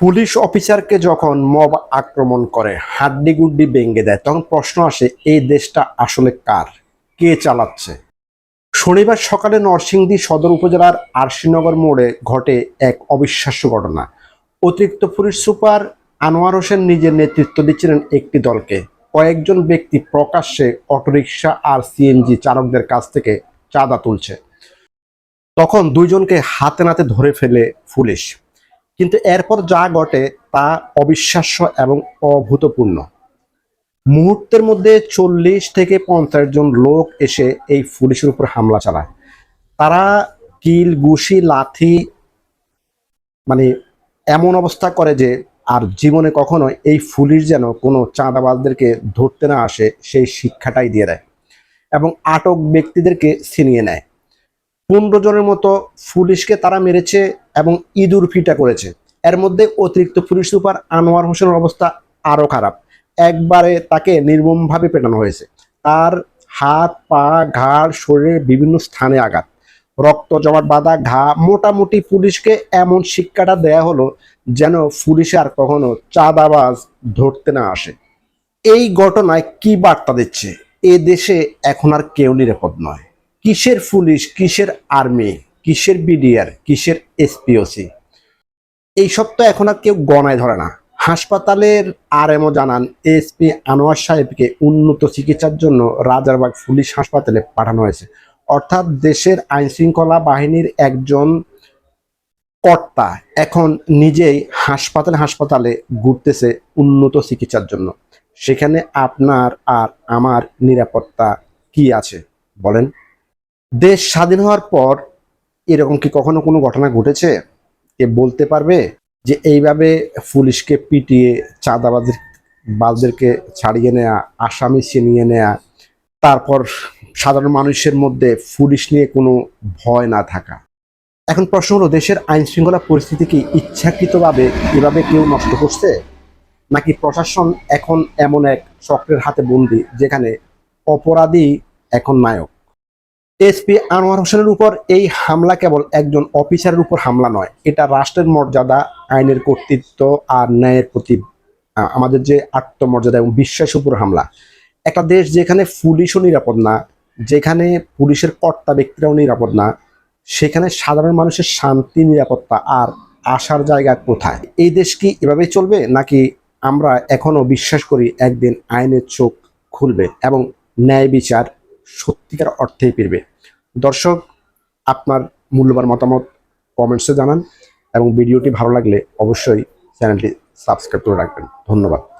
Police অফিসারকে যখন mob আক্রমণ করে হাড্ডি গুড্ডি ভেঙে দেয়, তখন প্রশ্ন আসে, এই দেশটা আসলে কার? কে চালাচ্ছে? শনিবার সকালে নরসিংদী সদর উপজেলার আরশিনগর মোড়ে ঘটে এক অবিশ্বাস্য ঘটনা। অতিরিক্ত পুলিশ সুপার আনোয়ার হোসেন নিজের নেতৃত্ব দিচ্ছিলেন একটি দলকে। কয়েকজন ব্যক্তি প্রকাশ্যে অটোরিকশা আর সিএনজি চালকদের কাছ থেকে চাঁদা তুলছে। তখন দুইজনকে হাতে নাতে ধরে ফেলে পুলিশ। কিন্তু এরপর যা ঘটে তা অবিশ্বাস্য এবং অভূতপূর্ণ। মুহূর্তের মধ্যে চল্লিশ থেকে পঞ্চাশ জন লোক এসে এই পুলিশের উপর হামলা চালায়। তারা কিল গুশি লাথি মানে এমন অবস্থা করে যে আর জীবনে কখনো এই পুলিশ যেন কোনো চাঁদাবাজদেরকে ধরতে না আসে, সেই শিক্ষাটাই দিয়ে দেয় এবং আটক ব্যক্তিদেরকে ছিনিয়ে নেয়। পনেরো জনের মতো পুলিশকে তারা মেরেছে এবং ইঁদুর ফিটা করেছে। এর মধ্যে অতিরিক্ত পুলিশ সুপার আনোয়ার হোসেনের অবস্থা আরও খারাপ। একবারে তাকে নির্মমভাবে পেটানো হয়েছে। তার হাত, পা, ঘাড়, শরীরের বিভিন্ন স্থানে আঘাত। রক্ত জমাট বাঁধা ঘা মোটামুটি পুলিশকে এমন শিক্ষাটা দেয়া হলো যেন পুলিশে আর কখনো চাঁদাবাজ ধরতে না আসে। এই ঘটনায় কি বার্তা দিচ্ছে? এ দেশে এখন আর কেউ নিরাপদ নয়। কিসের পুলিশ, কিসের আর্মি? কিসের বিডিআর কিসের এসপিওসি এইসব তো এখন আর কেউ গণায় ধরে না। হাসপাতালের আরএমও জানান এসপি আনোয়ার সাহেবকে উন্নত চিকিৎসার জন্য রাজারবাগ পুলিশ হাসপাতালে পাঠানো হয়েছে। অর্থাৎ দেশের আইন শৃঙ্খলা বাহিনীর একজন কর্তা এখন নিজেই হাসপাতালে হাসপাতালে ঘুরতেছে উন্নত চিকিৎসার জন্য। সেখানে আপনার আর আমার নিরাপত্তা কি আছে বলেন? দেশ স্বাধীন হওয়ার পর এরকম কি কখনো কোনো ঘটনা ঘটেছে? কে বলতে পারবে যে এইভাবে পুলিশকে পিটিয়ে চাঁদাবাদের বাজদেরকে ছাড়িয়ে নেয়া, আসামি ছিনিয়ে নেয়া, তারপর সাধারণ মানুষের মধ্যে পুলিশ নিয়ে কোনো ভয় না থাকা? এখন প্রশ্ন হলো, দেশের আইন শৃঙ্খলা পরিস্থিতি কি ইচ্ছাকৃতভাবে এভাবে কেউ নষ্ট করছে? নাকি প্রশাসন এখন এমন এক চক্রের হাতে বন্দি, যেখানে অপরাধী এখন নায়ক? এসপি আনোয়ার হোসেনের উপর এই হামলা কেবল একজন অফিসারের উপর হামলা নয়, এটা রাষ্ট্রের মর্যাদা, আইনের কর্তৃত্ব আর ন্যায়ের প্রতি আমাদের যে আত্মমর্যাদা এবং বিশ্বাসের উপর হামলা। একটা দেশ যেখানে পুলিশও নিরাপদ না, যেখানে পুলিশের কর্তা ব্যক্তিরাও নিরাপদ না, সেখানে সাধারণ মানুষের শান্তি, নিরাপত্তা আর আসার জায়গা কোথায়? এই দেশ কি এভাবেই চলবে নাকি আমরা এখনও বিশ্বাস করি একদিন আইনের চোখ খুলবে এবং ন্যায় বিচার সত্যিকার অর্থেই পেরবে। দর্শক, আপনার মূল্যবান মতামত কমেন্টসে জানান এবং ভিডিওটি ভালো লাগলে অবশ্যই চ্যানেলটি সাবস্ক্রাইব করে রাখবেন। ধন্যবাদ।